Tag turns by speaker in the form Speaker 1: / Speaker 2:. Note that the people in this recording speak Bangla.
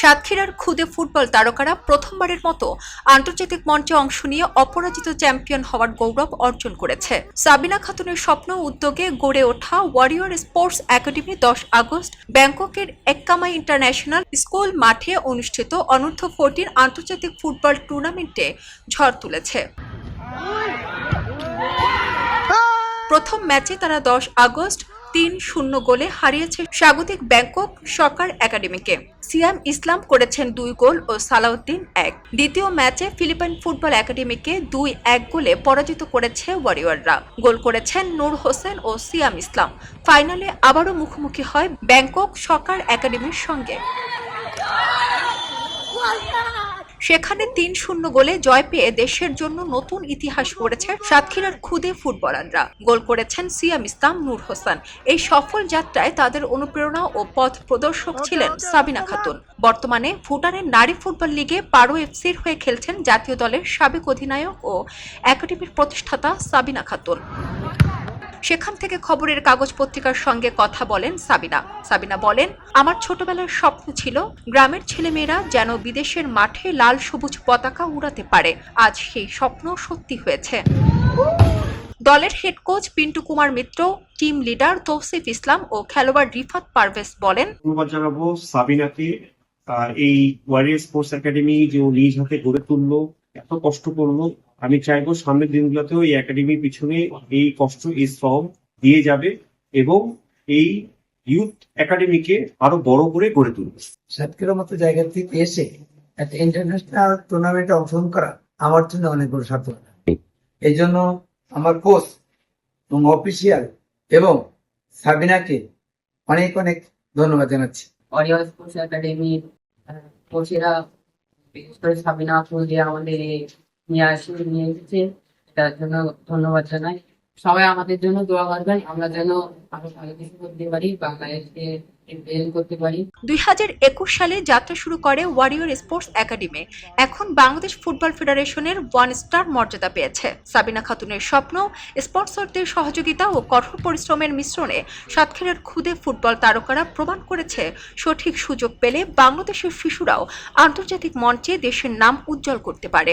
Speaker 1: সাতক্ষীরার খুদে ফুটবল তারকারা প্রথমবারের মতো আন্তর্জাতিক মঞ্চে অংশ নিয়ে অপরাজিত চ্যাম্পিয়ন হওয়ার গৌরব অর্জন করেছে। সাবিনা খাতুনের স্বপ্ন উদ্যোগে গড়ে ওঠা ওয়ারিয়র স্পোর্টস একাডেমি দশ আগস্ট ব্যাংককের এক্কামাই ইন্টারন্যাশনাল স্কুল মাঠে অনুষ্ঠিত অনূর্ধ্ব ফোরটিন আন্তর্জাতিক ফুটবল টুর্নামেন্টে ঝড় তুলেছে। প্রথম ম্যাচে তারা দশ আগস্ট তিন শূন্য গোলে হারিয়েছে স্বাগতিক ব্যাংকক সরকার একাডেমিকে। সিয়াম ইসলাম করেছেন দুই গোল ও সালাউদ্দিন এক। দ্বিতীয় ম্যাচে ফিলিপাইন ফুটবল একাডেমিকে দুই এক গোলে পরাজিত করেছে ওয়ারিয়ররা। গোল করেছেন নূর হোসেন ও সিয়াম ইসলাম। ফাইনালে আবারও মুখোমুখি হয় ব্যাংকক সরকার একাডেমির সঙ্গে। সেখানে তিন শূন্য গোলে জয় পেয়ে দেশের জন্য নতুন ইতিহাস গড়েছে সাতক্ষীরার খুদে ফুটবলাররা। গোল করেছেন সিয়াম ইসলাম, নূর হোসেন। এই সফল যাত্রায় তাদের অনুপ্রেরণা ও পথ প্রদর্শক ছিলেন সাবিনা খাতুন। বর্তমানে ভুটানের নারী ফুটবল লিগে পারো এফসির হয়ে খেলছেন জাতীয় দলের সাবেক অধিনায়ক ও একাডেমির প্রতিষ্ঠাতা সাবিনা খাতুন। সেখান থেকে খবরের কাগজ পত্রিকার সঙ্গে কথা বলেন সাবিনা। সাবিনা বলেন, আমার ছোটবেলার স্বপ্ন ছিল গ্রামের ছেলেমেয়েরা যেন বিদেশের মাঠে লাল সবুজ পতাকা উড়াতে পারে। আজ সেই স্বপ্ন সত্যি হয়েছে। দলের head coach Pintu Kumar Mitra team leader Tausif Islam ও খেলোয়াড় রিফাত পারভেজ বলেন
Speaker 2: জানাব সাবিনাকে এই ওয়ারিয়ার স্পোর্টস একাডেমি যে নিজ হাতে গড়ে তুললো, এত কষ্ট করল আমি চাইব সামনের দিনগুলোতেও এই একাডেমির পিছনে এই কষ্ট এই শ্রম দিয়ে যাবে এবং এই ইউথ একাডেমিকে আরও বড় করে গড়ে তুলবে।
Speaker 3: সাতক্ষীরার মতো জায়গা থেকে এসে একটা ইন্টারন্যাশনাল টুর্নামেন্টে অংশগ্রহণ করা আমার জন্য অনেক বড় সাফল্য। এই জন্য আমার কোচ এবং অফিসিয়াল এবং সাবিনাকে অনেক অনেক ধন্যবাদ জানাচ্ছি।
Speaker 4: অরিয়র স্পোর্টস একাডেমির কোচেরা বিশেষ করে সাবিনা ফুল দিয়ে আমাদের নিয়ে আসে, নিয়ে এসেছে। তার জন্য ধন্যবাদ জানাই। সবাই আমাদের জন্য দোয়া করবেন। আমরা যেন আরও ভালো কিছু করতে পারি, বাংলাদেশকে
Speaker 1: দুই সালে যাত্রা শুরু করে ওয়ারিয়র স্পোর্টস একাডেমি এখন বাংলাদেশ ফুটবল ফেডারেশনের ওয়ান স্টার মর্যাদা পেয়েছে। সাবিনা খাতুনের স্বপ্ন, স্পন্সরদের সহযোগিতা ও কঠোর পরিশ্রমের মিশ্রণে সাতক্ষীরার খুদে ফুটবল তারকারা প্রমাণ করেছে। সঠিক সুযোগ পেলে বাংলাদেশের শিশুরাও আন্তর্জাতিক মঞ্চে দেশের নাম উজ্জ্বল করতে পারে।